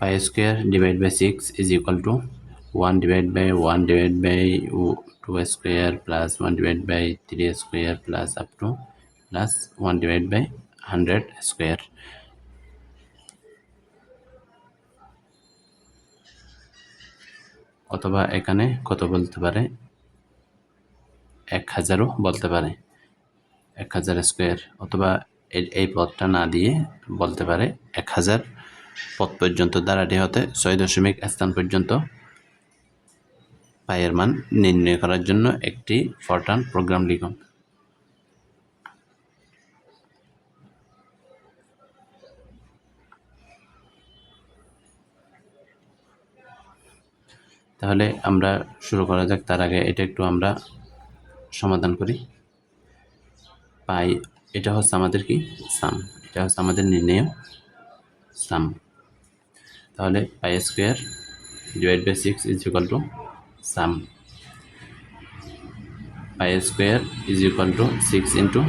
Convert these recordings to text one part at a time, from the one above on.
pi square divided by 6 is equal to 1 divided by 1 divided by 2 square plus 1 divided by 3 square plus up to plus 1 divided by 100 square অথবা এখানে কত বলতে পারে এক হাজারও বলতে পারে এক হাজার স্কোয়ার অথবা এই পথটা না দিয়ে বলতে পারে এক হাজার পথ পর্যন্ত দ্বারাটি হতে ছয় দশমিক স্থান পর্যন্ত পায়ের মান নির্ণয় করার জন্য একটি ফরটান প্রোগ্রাম লিখুন। তাহলে আমরা শুরু করা যাক, তার আগে এটা একটু আমরা সমাধান করি। পাই, এটা হচ্ছে আমাদের কি? সাম, এটা হচ্ছে আমাদের নির্ণয়। সাম। তাহলে pi square divide by six is equal to sum pi square is equal to six into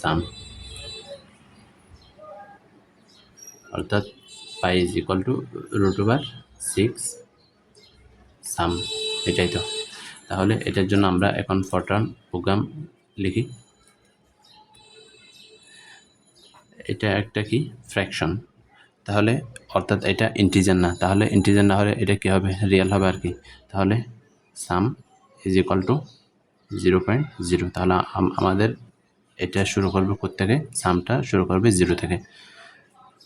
sum অর্থাৎ pi is equal to root over six sum এটাই তো। তাহলে এটার জন্য আমরা এখন ফরট্রান প্রোগ্রাম লিখি। এটা একটা কি? ফ্র্যাকশন তাহলে অর্থাৎ এটা ইন্টিজার না। তাহলে ইন্টিজার না হলে এটা কী হবে? রিয়েল হবে আর কি। তাহলে sum is equal to zero point zero তাহলে আমাদের এটা শুরু করবে থেকে সামটা শুরু করবে জিরো থেকে।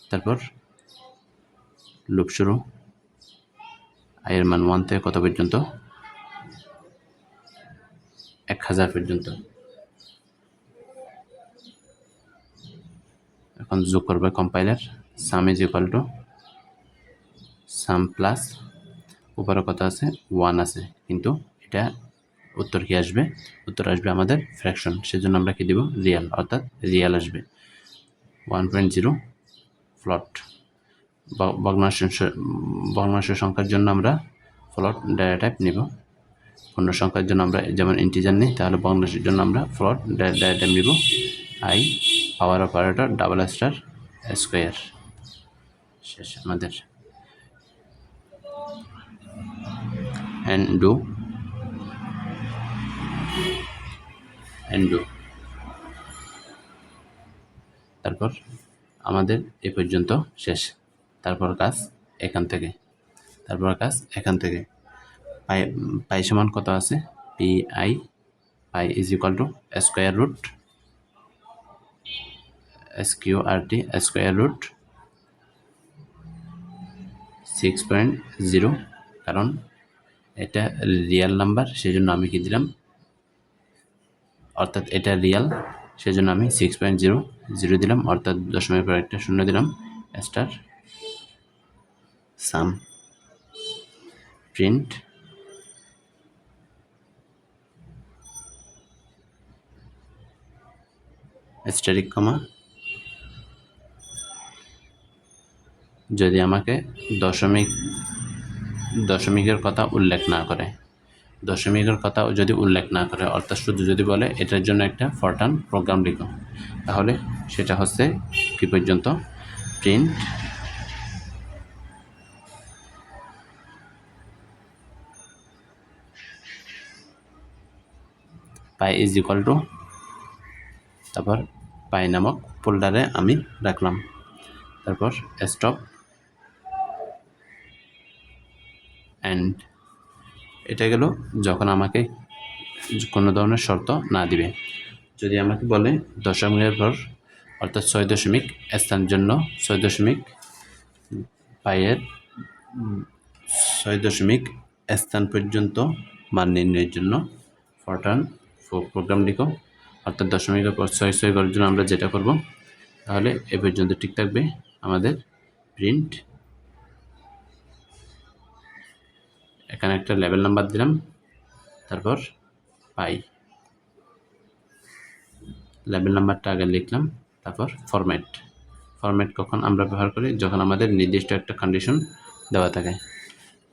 তারপর লুপ শুরু। আয়ের মান ওয়ান থেকে কত পর্যন্ত? এক হাজার পর্যন্ত। এখন যোগ করবে compiler sum is equal to sum plus উপরে কত আছে? ওয়ান আছে। কিন্তু এটা উত্তর কি আসবে? উত্তর আসবে আমাদের ফ্র্যাকশন সেজন্য আমরা কি দেব? রিয়াল অর্থাৎ রিয়াল আসবে। ওয়ান পয়েন্ট জিরো ফ্লট ভগ্নাংশ ভগ্নাংশ সংখ্যার জন্য আমরা ফ্লট ডাটা টাইপ নেব। পূর্ণ সংখ্যার জন্য আমরা যেমন ইন্টিজার নিই, তাহলে ভগ্নাংশের জন্য আমরা ফ্লট ডাটা টাইপ নেব। I power operator double star square শেষ, আমাদের। অ্যান্ড ডু তারপর আমাদের এ পর্যন্ত শেষ। তারপর কাজ এখান থেকে। তারপর কাজ এখান থেকে। পাই পাই সমান কত আছে? P I pi is equal to square root S Q R T square root six point zero কারণ এটা রিয়াল নাম্বার সেই জন্য আমি কি দিলাম? অর্থাৎ এটা রিয়াল সেই জন্য আমি সিক্স পয়েন্ট জিরো জিরো দিলাম, অর্থাৎ দশমিক পর একটা শূন্য দিলাম star sum print asterisk comma যদি আমাকে দশমিক, দশমিকের কথা উল্লেখ না করে। দশমিকের কথা যদি উল্লেখ না করে, অর্থাৎ শুধু যদি বলে, এটার জন্য একটা ফরটান প্রোগ্রাম লিখো। তাহলে সেটা হচ্ছে কি পর্যন্ত? Print pi is equal to তারপর পাই নামক ফোল্ডারে আমি রাখলাম। তারপর স্টপ অ্যান্ড এটা গেল যখন আমাকে কোনো ধরনের শর্ত না দিবে। যদি আমাকে বলে দশমিকের পর অর্থাৎ ছয় দশমিক, স্থানের জন্য ছয় দশমিক, পায়ের ছয় দশমিক, স্থান পর্যন্ত মান নির্ণয়ের জন্য ফরটান প্রোগ্রাম লিখো। অর্থাৎ দশমিকের পর ছয় ছয় করার জন্য আমরা যেটা করব, তাহলে এ পর্যন্ত ঠিক থাকবে আমাদের প্রিন্ট এখানে একটা লেভেল নাম্বার দিলাম। তারপর পাই। লেভেল নাম্বারটা আগে লিখলাম, তারপর ফরম্যাট ফরম্যাট কখন আমরা ব্যবহার করি? যখন আমাদের নির্দিষ্ট একটা কন্ডিশন দেওয়া থাকে।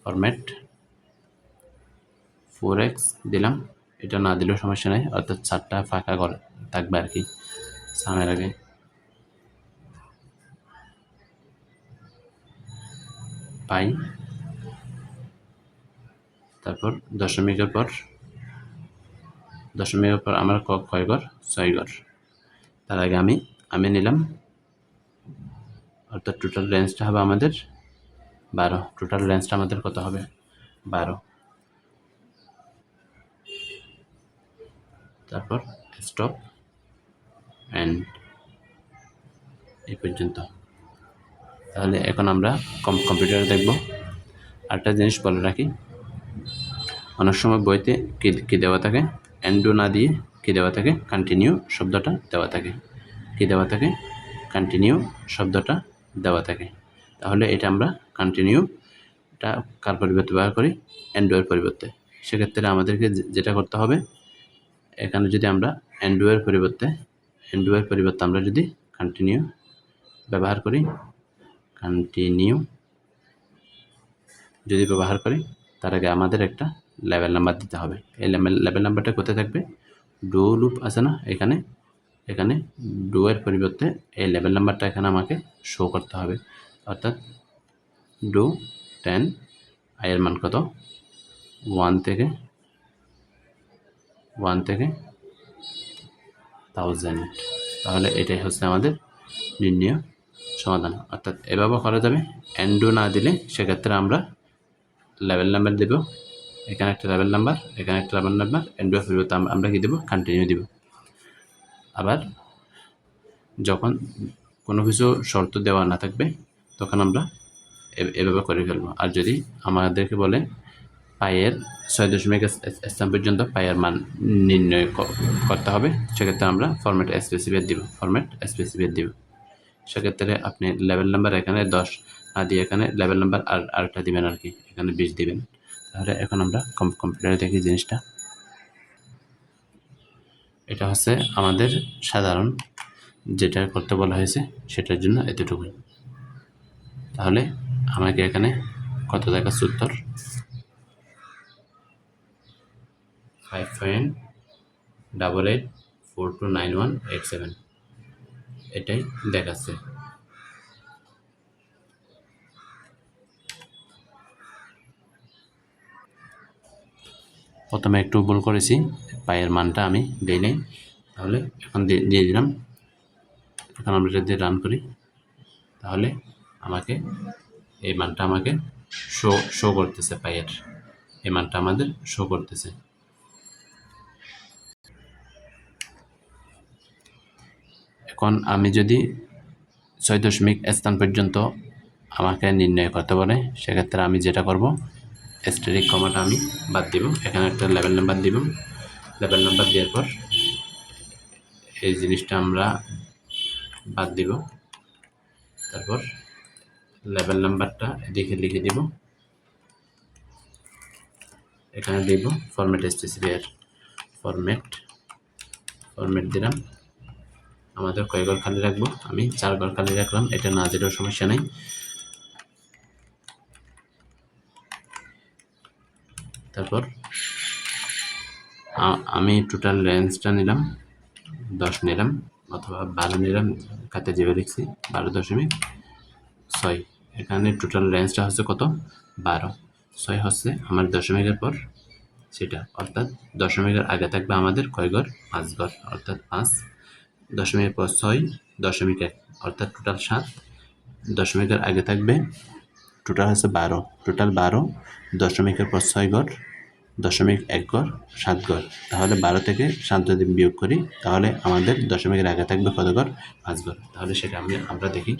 ফরম্যাট ফোর এক্স দিলাম। এটা না দিলেও সমস্যা নেই, অর্থাৎ চারটা ফাঁকা করে থাকবে আর কি সামের আগে। পাই। তারপর দশমিকের পর দশমিকের পর আমার ক- কয় ঘর ছয় ঘর তার আগে আমি আমি নিলাম। অর্থাৎ টোটাল রেঞ্জটা হবে আমাদের বারো। টোটাল রেঞ্জটা আমাদের কত হবে? বারো। তারপর স্টপ অ্যান্ড এই পর্যন্ত। তাহলে এখন আমরা কম কম্পিউটারে দেখব। আরেকটা জিনিস বলে রাখি অনেক সময় বইতে কি, কী দেওয়া থাকে? অ্যান্ডো না দিয়ে কী দেওয়া থাকে? কন্টিনিউ শব্দটা দেওয়া থাকে। কী দেওয়া থাকে? কন্টিনিউ শব্দটা দেওয়া থাকে। তাহলে এটা আমরা কন্টিনিউটা কার পরিবর্তে ব্যবহার করি? অ্যান্ডোয়ের পরিবর্তে। সেক্ষেত্রে আমাদেরকে যেটা করতে হবে, এখানে যদি আমরা অ্যান্ডোয়ের পরিবর্তে অ্যান্ডোয়ের পরিবর্তে আমরা যদি কন্টিনিউ ব্যবহার করি, কন্টিনিউ যদি ব্যবহার করি, তার আগে আমাদের একটা লেভেল নাম্বার দিতে হবে। এই লেভেল নাম্বারটা কোথায় থাকবে? ডো লুপ আছে না? এখানে এখানে ডো এর পরিবর্তে এই লেভেল নাম্বারটা এখানে আমাকে শো করতে হবে। অর্থাৎ ডো টেন আয়ের মান কত? ওয়ান থেকে ওয়ান থেকে থাউজেন্ড তাহলে এটাই হচ্ছে আমাদের নির্ণয় সমাধান। অর্থাৎ এভাবে করা যাবে। অ্যান্ডো না দিলে সেক্ষেত্রে আমরা লেভেল নাম্বার দেব। এখানে একটা লেভেল নাম্বার এখানে একটা লেভেল নাম্বার অ্যান্ডো পরিবর্তে আম- আমরা কী দেবো? কন্টিনিউ দিব। আবার যখন কোনো কিছু শর্ত দেওয়া না থাকবে, তখন আমরা এভাবে করে ফেলব। আর যদি আমাদেরকে বলে পায়ের ছয় দশমিক স্থান পর্যন্ত পায়ের মান নির্ণয় করতে হবে, সেক্ষেত্রে আমরা ফরম্যাট স্পেসিফাইড দিব ফরম্যাট স্পেসিফাইড দিব। সেক্ষেত্রে আপনি লেভেল নাম্বার এখানে দশ, না দিয়ে এখানে লেভেল নাম্বার আর আরেকটা দিবেন আর কি, এখানে বিশ দিবেন। তাহলে এখন আমরা কম- কম্পিউটারে দেখি জিনিসটা। এটা হচ্ছে আমাদের সাধারণ যেটা করতে বলা হয়েছে, সেটার জন্য এতটুকুই। তাহলে আমাকে এখানে কত দেখাচ্ছে উত্তর? Five point double eight four two nine one eight seven এটাই দেখাচ্ছে। প্রথমে একটু ভুল করেছি, পায়ের মানটা আমি দিই নাই। তাহলে এখন দিয়ে দিলাম। এখন আমরা দিয়ে রান করি। তাহলে আমাকে এই মানটা আমাকে শো শো করতেছে পায়ের। এই মানটা আমাদের শো করতেছে। এখন আমি যদি ছয় দশমিক স্থান পর্যন্ত আমাকে নির্ণয় করতে বলে সেক্ষেত্রে আমি যেটা করব স্টেরিক কমাটা আমি বাদ দিব। এখানে একটা লেভেল নাম্বার দিব। লেভেল নাম্বার দেওয়ার পর এই জিনিসটা আমরা বাদ দিব। তারপর লেভেল নাম্বারটা এদিকে লিখে দিব। এখানে দিব ফরম্যাট স্পেসিফায়ার ফরম্যাট ফরম্যাট দিলাম। আমাদের কয় ঘর খালি রাখব? আমি চার ঘর খালি রাখলাম। এটা না দিলেও সমস্যা নেই। তারপর আমি টোটাল রেঞ্জটা নিলাম, দশ নিলাম, অথবা বারো নিলাম, খাতে যেভাবে লিখছি বারো দশমিক ছয়। এখানে টোটাল রেঞ্জটা হচ্ছে কত? বারো। ছয় হচ্ছে আমার দশমিকের পর সেটা, অর্থাৎ দশমিকের আগে থাকবে আমাদের কয় ঘর? পাঁচ ঘর, অর্থাৎ পাঁচ। দশমিকের পর ছয়, দশমিক এক, অর্থাৎ টোটাল সাত। দশমিকের আগে থাকবে টোটাল হচ্ছে বারো। টোটাল বারো, দশমিকের পর ছয় ঘর দশমিক এক ঘর সাত ঘর তাহলে বারো থেকে সাত যদি বিয়োগ করি, তাহলে আমাদের দশমিকের আগে থাকবে কত ঘর পাঁচ ঘর তাহলে সেটা আমি, আমরা দেখি।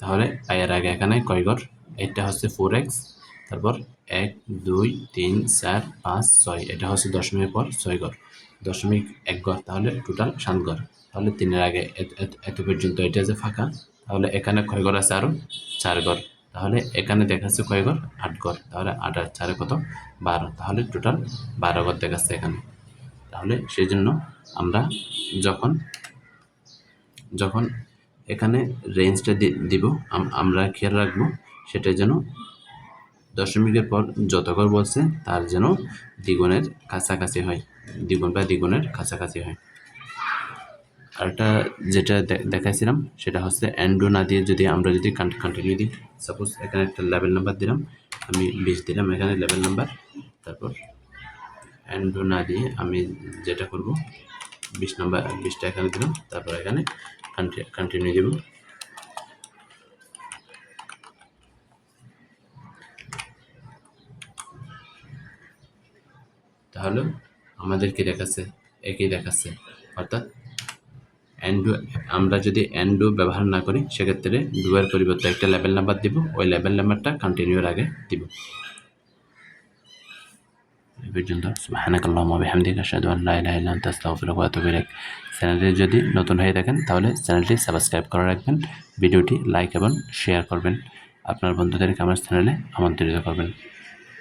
তাহলে এর আগে এখানে কয় ঘর এটা হচ্ছে ফোর এক্স তারপর এক, দুই, তিন, চার, পাঁচ, ছয়। এটা হচ্ছে দশমিকের পর ছয় ঘর। দশমিক এক ঘর, তাহলে টোটাল সাত ঘর। তাহলে তিনের আগে এত পর্যন্ত এটা যে ফাঁকা, তাহলে এখানে কয় ঘর আছে আরও চার ঘর। তাহলে এখানে দেখাচ্ছে কয় ঘর? আট ঘর। তাহলে আট আর চারে কত? বারো। তাহলে টোটাল বারো ঘর দেখাচ্ছে এখানে। তাহলে সেই জন্য আমরা যখন যখন এখানে রেঞ্জটা দিব আমরা খেয়াল রাখব সেটা যেন দশমিকের পর যত ঘর বলছে, তার যেন দ্বিগুণের কাছাকাছি হয়। দ্বিগুণ বা দ্বিগুণের কাছাকাছি হয়। আরেকটা যেটা দেখাইছিলাম, সেটা হচ্ছে অ্যান্ডো না দিয়ে যদি আমরা যদি কন্টিনিউ দিই সাপোজ এখানে একটা লেভেল নাম্বার দিলাম, আমি বিশ দিলাম এখানে লেভেল নাম্বার তারপর অ্যান্ডো না দিয়ে আমি যেটা করব, বিশ নাম্বার বিশটা এখানে দিলাম, তারপর এখানে কন্টিনিউ দেব। তাহলে আমাদের কি দেখাচ্ছে, একই দেখাচ্ছে। অর্থাৎ অ্যান্ডু আমরা যদি অ্যান্ডু ব্যবহার না করি, সেক্ষেত্রে ডুয়ের পরিবর্তে একটা লেভেল নাম্বার দিব, ওই লেভেল নাম্বারটা কন্টিনিউর আগে দিব। চ্যানেলটি যদি নতুন হয়ে থাকেন, তাহলে চ্যানেলটি সাবস্ক্রাইব করে রাখবেন ভিডিওটি লাইক এবং শেয়ার করবেন। আপনার বন্ধুদেরকে আমার চ্যানেলে আমন্ত্রিত করবেন।